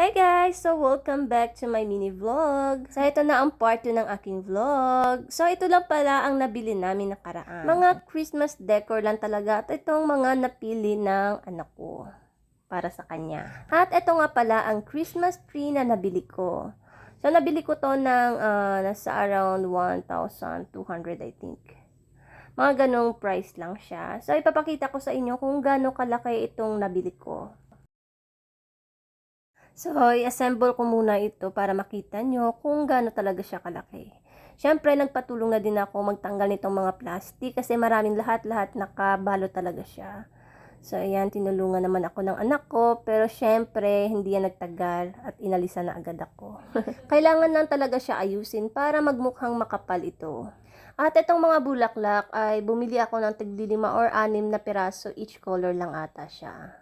Hey guys! So, welcome back to my mini vlog. So, ito na ang part 2 ng aking vlog. So, ito lang pala ang nabili namin nakaraan. Mga Christmas decor lang talaga at itong mga napili ng anak ko para sa kanya. At ito nga pala ang Christmas tree na nabili ko. So, nabili ko to ng ah, nasa around 1,200 I think. Mga ganong price lang siya. So, ipapakita ko sa inyo kung gaano kalaki itong nabili ko. So, i-assemble ko muna ito para makita nyo kung gaano talaga siya kalaki. Siyempre, nagpatulong na din ako magtanggal nitong mga plastic kasi maraming lahat-lahat nakabalo talaga siya. So, ayan, tinulungan naman ako ng anak ko, pero syempre, hindi yan nagtagal at inalisan na agad ako. Kailangan lang talaga siya ayusin para magmukhang makapal ito. At itong mga bulaklak ay bumili ako ng tigli lima or anim na piraso, each color lang ata siya.